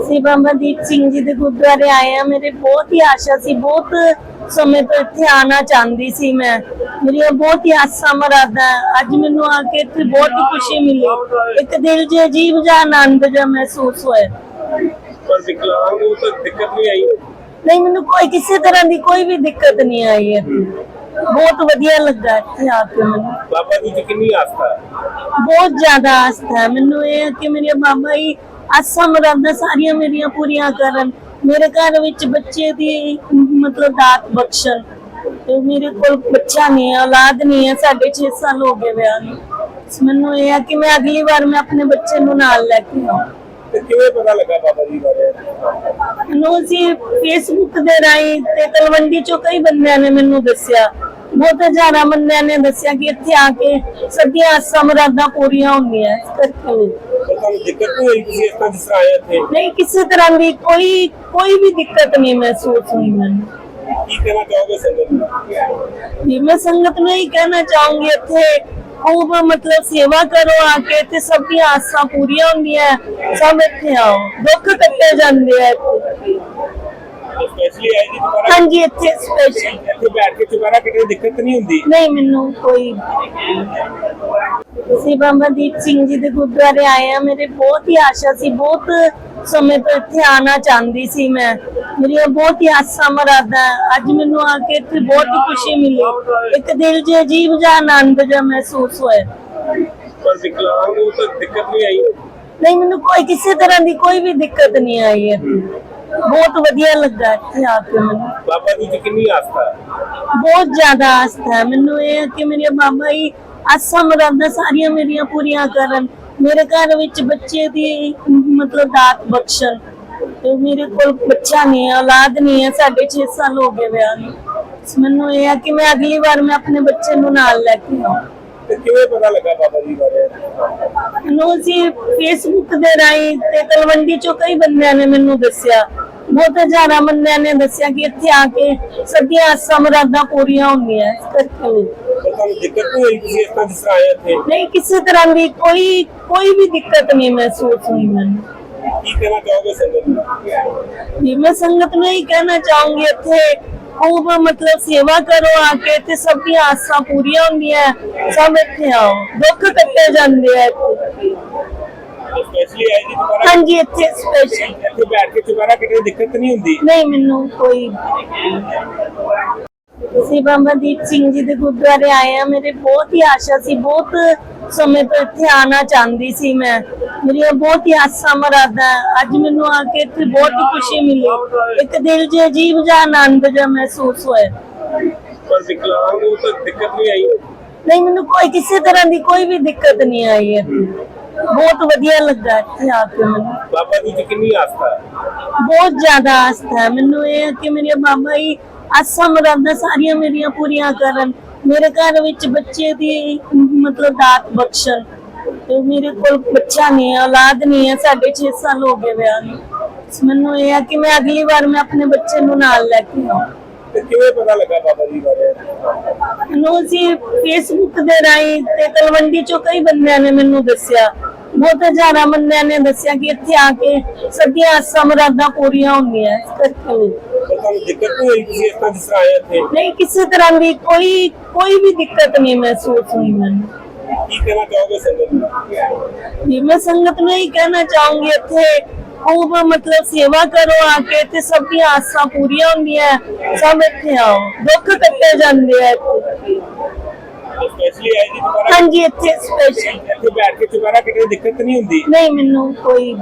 ਅਸੀਂ ਬਾਬਾ ਦੀਪ ਸਿੰਘ ਜੀ ਦੇ ਗੁਰਦੁਆਰੇ ਆਏ ਆ। ਮੇਰੇ ਬਹੁਤ ਹੀ ਆਸ਼ਾ ਸੀ। ਬਹੁਤ ਸਮੇਂ ਤੋਂ ਇੱਥੇ ਆਣਾ ਚਾਹੁੰਦੀ ਸੀ ਮੈਂ। ਮੇਰੀਆਂ ਬਹੁਤ ਹੀ ਆਸਾਂ ਮਰਾਦਾ। ਅੱਜ ਮੈਨੂੰ ਆ ਕੇ ਇੱਥੇ ਬਹੁਤ ਹੀ ਖੁਸ਼ੀ ਮਿਲੀ। ਇੱਕ ਦਿਲ 'ਚ ਅਜੀਬ ਜਿਹਾ ਆਨੰਦ ਜਿਹਾ ਮਹਿਸੂਸ ਹੋਇਆ। ਪਰ ਵਿਕਲਾਂਗ ਨੂੰ ਤਾਂ ਦਿੱਕਤ ਨਹੀਂ ਆਈ? ਨਹੀਂ ਮੈਨੂੰ ਕੋਈ ਕਿਸੇ ਤਰ੍ਹਾਂ ਦੀ ਕੋਈ ਵੀ ਦਿੱਕਤ ਨਹੀਂ ਆਈ ਹੈ। ਬਹੁਤ ਵਧੀਆ ਲੱਗਾ ਇੱਥੇ ਆ ਕੇ ਮੈਨੂੰ। ਬਾਬਾ ਜੀ ਦੀ ਕਿੰਨੀ ਆਸਥਾ ਹੈ? ਬਹੁਤ ਜ਼ਿਆਦਾ ਆਸਥਾ ਹੈ। ਮੈਨੂੰ ਇਹ ਹੈ ਕਿ ਮੇਰੇ ਬਾਬਾ ਜੀ ਆਸਾਂ ਮੁਰਾਦਾਂ ਸਾਰੀਆਂ ਮੇਰੀਆਂ ਪੂਰੀਆਂ ਕਰਨ। ਮੇਰੇ ਘਰ ਵਿੱਚ ਬੱਚੇ ਦੀ ਮਤਲਬ ਦਾਤ ਬਖਸ਼ਣ। ਤੇ ਮੇਰੇ ਕੋਲ ਬੱਚਾ ਨਹੀਂ ਹੈ ਔਲਾਦ ਨਹੀਂ ਹੈ ਸਾਡੇ 6 ਸਾਲ ਹੋ ਗਏ ਵਿਆਹ ਨੂੰ। ਮੈਨੂੰ ਇਹ ਹੈ ਕਿ ਮੈਂ ਅਗਲੀ ਵਾਰ ਮੈਂ ਆਪਣੇ ਬੱਚੇ ਨੂੰ ਨਾਲ ਲੈ ਕੇ ਆਵਾਂ। ਤੇ ਕਿਵੇਂ ਪਤਾ ਲੱਗਾ ਬਾਬਾ ਜੀ ਬਾਰੇ? ਮੈਨੂੰ ਅਸੀਂ ਫੇਸਬੁੱਕ ਦੇ ਰਾਹੀਂ ਤੇ ਤਲਵੰਡੀ ਚੋਂ ਕਈ ਬੰਦਿਆਂ ਨੇ ਮੈਨੂੰ ਦੱਸਿਆ। ਬਹੁਤ ਹਜ਼ਾਰਾਂ ਬੰਦਿਆਂ ਨੇ ਦੱਸਿਆ ਕਿ ਇੱਥੇ ਆ ਕੇ ਸਦੀਆਂ ਆਸਾਂ ਮੁਰਾਦਾਂ ਪੂਰੀਆਂ ਹੁੰਦੀਆਂ ਇਸ ਕਰਕੇ। ਤੁਹਾਨੂੰ ਦਿੱਕਤ ਨਹੀਂ ਹੋਈ ਤੁਸੀਂ ਇਸ ਤਰ੍ਹਾਂ ਜਿਸ ਤਰ੍ਹਾਂ ਆਏ ਇੱਥੇ? ਨਹੀਂ ਕਿਸੇ ਤਰ੍ਹਾਂ ਦੀ ਕੋਈ ਕੋਈ ਵੀ ਦਿੱਕਤ ਨਹੀਂ ਮਹਿਸੂਸ ਹੋਈ ਮੈਨੂੰ। ਕੀ ਕਹਿਣਾ ਚਾਹੋਗੇ ਸੰਗਤ ਨੂੰ? ਮੈਂ ਸੰਗਤ ਨੂੰ ਇਹ ਕਹਿਣਾ ਚਾਹੂੰਗੀ ਇੱਥੇ ਖੂਬ ਮਤਲਬ ਸੇਵਾ ਕਰੋ ਆ ਕੇ ਤੇ ਸਭ ਦੀਆਂ ਆਸਾਂ ਪੂਰੀਆਂ ਹੁੰਦੀਆਂ ਸਭ ਇੱਥੇ ਆਓ। ਦੁੱਖ ਕੱਟੇ ਜਾਂਦੇ ਆ ਇੱਥੇ। ਸਪੈਸ਼ਲੀ ਆਏ ਜੀ ਦੁਬਾਰਾ? ਹਾਂਜੀ ਇੱਥੇ ਸਪੈਸ਼ਲ ਇੱਥੇ ਬੈਠ ਕੇ ਦੁਬਾਰਾ ਕਿਤੇ ਦਿੱਕਤ ਨਹੀਂ ਹੁੰਦੀ? ਨਹੀਂ ਮੈਨੂੰ ਕੋਈ ਅਸੀਂ ਬਾਬਾ ਦੀਪ ਸਿੰਘ ਜੀ ਦੇ ਗੁਰਦੁਆਰੇ ਆਏ ਆ ਮੇਰੇ ਬਹੁਤ ਹੀ ਆਸ਼ਾ ਸੀ। ਬਹੁਤ ਸਮੇਂ ਤੋਂ ਇੱਥੇ ਆਣਾ ਚਾਹੁੰਦੀ ਸੀ ਮੈਂ। ਮੇਰੀਆਂ ਬਹੁਤ ਹੀ ਆਸਾਂ ਮਰਾਦਾ। ਅੱਜ ਮੈਨੂੰ ਆ ਕੇ ਇੱਥੇ ਬਹੁਤ ਹੀ ਖੁਸ਼ੀ ਮਿਲੀ। ਇੱਕ ਦਿਲ 'ਚ ਅਜੀਬ ਜਿਹਾ ਆਨੰਦ ਜਿਹਾ ਮਹਿਸੂਸ ਹੋਇਆ। ਪਰ ਵਿਕਲਾਂਗ ਨੂੰ ਤਾਂ ਦਿੱਕਤ ਨਹੀਂ ਆਈ? ਨਹੀਂ ਮੈਨੂੰ ਕੋਈ ਕਿਸੇ ਤਰ੍ਹਾਂ ਦੀ ਕੋਈ ਵੀ ਦਿੱਕਤ ਨਹੀਂ ਆਈ ਹੈ। ਬਹੁਤ ਵਧੀਆ ਲੱਗਾ ਇੱਥੇ ਆ ਕੇ ਮੈਨੂੰ। ਬਾਬਾ ਜੀ ਦੀ ਕਿੰਨੀ ਆਸਥਾ? ਹੈ ਬਹੁਤ ਜ਼ਿਆਦਾ ਆਸਥਾ ਹੈ। ਮੈਨੂੰ ਇਹ ਹੈ ਕਿ ਮੇਰੇ ਬਾਬਾ ਜੀ ਆਸਾਂ ਮੁਰਾਦਾਂ ਸਾਰੀਆਂ ਮੇਰੀਆਂ ਪੂਰੀਆਂ ਕਰਨ। ਮੇਰੇ ਘਰ ਵਿੱਚ ਬੱਚੇ ਦੀ ਮਤਲਬ ਦਾਤ ਬਖਸ਼ਣ। ਤੇ ਮੇਰੇ ਕੋਲ ਬੱਚਾ ਨਹੀਂ ਹੈ ਔਲਾਦ ਨਹੀਂ ਹੈ ਸਾਡੇ 6 ਸਾਲ ਹੋ ਗਏ ਵਿਆਹ ਨੂੰ। ਮੈਨੂੰ ਇਹ ਹੈ ਕਿ ਮੈਂ ਅਗਲੀ ਵਾਰ ਮੈਂ ਆਪਣੇ ਬੱਚੇ ਨੂੰ ਨਾਲ ਲੈ ਕੇ ਆਵਾਂ ਤੇ ਕਿਵੇਂ ਪਤਾ ਲੱਗਾ ਬਾਬਾ ਜੀ ਬਾਰੇ? ਮੈਨੂੰ ਅਸੀਂ ਫੇਸਬੁੱਕ ਦੇ ਰਾਹੀਂ ਤੇ ਤਲਵੰਡੀ ਚੋਂ ਕਈ ਬੰਦਿਆਂ ਨੇ ਮੈਨੂੰ ਦੱਸਿਆ। ਬਹੁਤ ਹਜ਼ਾਰਾਂ ਬੰਦਿਆਂ ਨੇ ਦੱਸਿਆ ਕਿ ਇੱਥੇ ਆ ਕੇ ਸਦੀਆਂ ਆਸਾਂ ਮੁਰਾਦਾਂ ਪੂਰੀਆਂ ਹੁੰਦੀਆਂ ਇਸ ਕਰਕੇ। ਪਰ ਤੁਹਾਨੂੰ ਦਿੱਕਤ ਨਹੀਂ ਹੋਈ ਤੁਸੀਂ ਇਸ ਤਰ੍ਹਾਂ ਜਿਸ ਤਰ੍ਹਾਂ ਆਏ ਇੱਥੇ? ਨਹੀਂ ਕਿਸੇ ਤਰ੍ਹਾਂ ਦੀ ਕੋਈ ਕੋਈ ਵੀ ਦਿੱਕਤ ਨਹੀਂ ਮਹਿਸੂਸ ਹੋਈ ਮੈਨੂੰ। ਕੀ ਕਹਿਣਾ ਚਾਹੋਗੇ ਸੰਗਤ ਨੂੰ? ਜੀ ਮੈਂ ਸੰਗਤ ਨੂੰ ਇਹ ਕਹਿਣਾ ਚਾਹੂੰਗੀ ਇੱਥੇ ਖੂਬ ਮਤਲਬ ਸੇਵਾ ਕਰੋ ਆ ਕੇ ਤੇ ਸਭ ਦੀਆਂ ਆਸਾਂ ਪੂਰੀਆਂ ਹੁੰਦੀਆਂ ਸਭ ਇੱਥੇ ਆਓ ਦੁੱਖ ਕੱਟੇ ਜਾਂਦੇ ਆ ਇੱਥੇ। ਸਪੈਸ਼ਲੀ ਆਏ ਜੀ ਦੁਬਾਰਾ? ਹਾਂਜੀ ਇੱਥੇ ਸਪੈਸ਼ਲ ਇੱਥੇ ਬੈਠ ਕੇ ਦੁਬਾਰਾ ਕਿਤੇ ਦਿੱਕਤ ਨਹੀਂ ਹੁੰਦੀ? ਨਹੀਂ ਮੈਨੂੰ ਕੋਈ ਅਸੀਂ ਬਾਬਾ ਦੀਪ ਸਿੰਘ ਜੀ ਦੇ ਗੁਰਦੁਆਰੇ ਆਏ ਆ ਮੇਰੇ ਬਹੁਤ ਹੀ ਆਸ਼ਾ ਸੀ ਬਹੁਤ ਸਮੇਂ ਤੋਂ ਇੱਥੇ ਆਣਾ ਚਾਹੁੰਦੀ ਸੀ ਮੈਂ। ਮੇਰੀਆਂ ਬਹੁਤ ਹੀ ਆਸਾਂ ਮਰਾਦਾ ਅੱਜ ਮੈਨੂੰ ਆ ਕੇ ਇੱਥੇ ਬਹੁਤ ਹੀ ਖੁਸ਼ੀ ਮਿਲੀ। ਇੱਕ ਦਿਲ 'ਚ ਅਜੀਬ ਜਿਹਾ ਆਨੰਦ ਜਿਹਾ ਮਹਿਸੂਸ ਹੋਇਆ। ਪਰ ਵਿਕਲਾਂਗ ਨੂੰ ਤਾਂ ਦਿੱਕਤ ਨਹੀਂ ਆਈ? ਨਹੀਂ ਮੈਨੂੰ ਕੋਈ ਕਿਸੇ ਤਰ੍ਹਾਂ ਦੀ ਕੋਈ ਵੀ ਦਿੱਕਤ ਨਹੀਂ ਆਈ ਹੈ। ਬਹੁਤ ਵਧੀਆ ਲੱਗਾ ਇੱਥੇ ਆ ਕੇ ਮੈਨੂੰ। ਬਾਬਾ ਜੀ ਦੀ ਕਿੰਨੀ ਆਸਥਾ ਹੈ? ਬਹੁਤ ਜ਼ਿਆਦਾ ਆਸਥਾ ਹੈ। ਮੈਨੂੰ ਇਹ ਹੈ ਕਿ ਮੇਰੇ ਬਾਬਾ ਜੀ ਆਸਾਂ ਮੁਰਾਦਾਂ ਸਾਰੀਆਂ ਮੇਰੀਆਂ ਪੂਰੀਆਂ ਕਰਨ। ਮੇਰੇ ਘਰ ਵਿੱਚ ਬੱਚੇ ਦੀ ਮਤਲਬ ਦਾਤ ਬਖਸ਼ਣ। ਤੇ ਮੇਰੇ ਕੋਲ ਬੱਚਾ ਨਹੀਂ ਹੈ ਔਲਾਦ ਨਹੀਂ ਹੈ ਸਾਡੇ 6 ਸਾਲ ਹੋ ਗਏ ਵਿਆਹ ਨੂੰ। ਮੈਨੂੰ ਇਹ ਹੈ ਕਿ ਮੈਂ ਅਗਲੀ ਵਾਰ ਮੈਂ ਆਪਣੇ ਬੱਚੇ ਨੂੰ ਨਾਲ ਲੈ ਕੇ ਆਵਾਂ। ਤੇ ਕਿਵੇਂ ਪਤਾ ਲੱਗਾ ਬਾਬਾ ਜੀ ਬਾਰੇ? ਮੈਨੂੰ ਅਸੀਂ ਫੇਸਬੁੱਕ ਦੇ ਰਾਹੀਂ ਤੇ ਤਲਵੰਡੀ ਚੋਂ ਕਈ ਬੰਦਿਆਂ ਨੇ ਮੈਨੂੰ ਦੱਸਿਆ। ਬਹੁਤ ਹਜ਼ਾਰਾਂ ਬੰਦਿਆਂ ਨੇ ਦੱਸਿਆ ਕਿ ਇੱਥੇ ਆ ਕੇ ਸਦੀਆਂ ਆਸਾਂ ਮੁਰਾਦਾਂ ਪੂਰੀਆਂ ਹੁੰਦੀਆਂ ਇਸ ਕਰਕੇ। ਤੁਹਾਨੂੰ ਦਿੱਕਤ ਨਹੀਂ ਹੋਈ ਤੁਸੀਂ ਇਸ ਤਰ੍ਹਾਂ ਜਿਸ ਤਰ੍ਹਾਂ ਆਏ ਇੱਥੇ? ਨਹੀਂ ਕਿਸੇ ਤਰ੍ਹਾਂ ਦੀ ਕੋਈ ਕੋਈ ਵੀ ਦਿੱਕਤ ਨਹੀਂ ਮਹਿਸੂਸ ਹੋਈ ਮੈਨੂੰ। ਕੀ ਕਹਿਣਾ ਚਾਹੋਗੇ ਸੰਗਤ ਨੂੰ? ਜੀ ਮੈਂ ਸੰਗਤ ਨੂੰ ਇਹ ਕਹਿਣਾ ਚਾਹੂੰਗੀ ਇੱਥੇ ਖੂਬ ਮਤਲਬ ਸੇਵਾ ਕਰੋ ਆ ਕੇ ਤੇ ਸਭ ਦੀਆਂ ਆਸਾਂ ਪੂਰੀਆਂ ਹੁੰਦੀਆਂ ਸਭ ਇੱਥੇ ਆਓ। ਦੁੱਖ ਕੱਟੇ ਜਾਂਦੇ ਆ। ਸਪੈਸ਼ਲੀ ਆਏ ਜੀ ਦੁਬਾਰਾ? ਹਾਂਜੀ ਇੱਥੇ ਸਪੈਸ਼ਲ ਇੱਥੇ ਬੈਠ ਕੇ ਦੁਬਾਰਾ ਕਿਤੇ ਦਿੱਕਤ ਨਹੀਂ ਹੁੰਦੀ? ਨਹੀਂ ਮੈਨੂੰ ਕੋਈ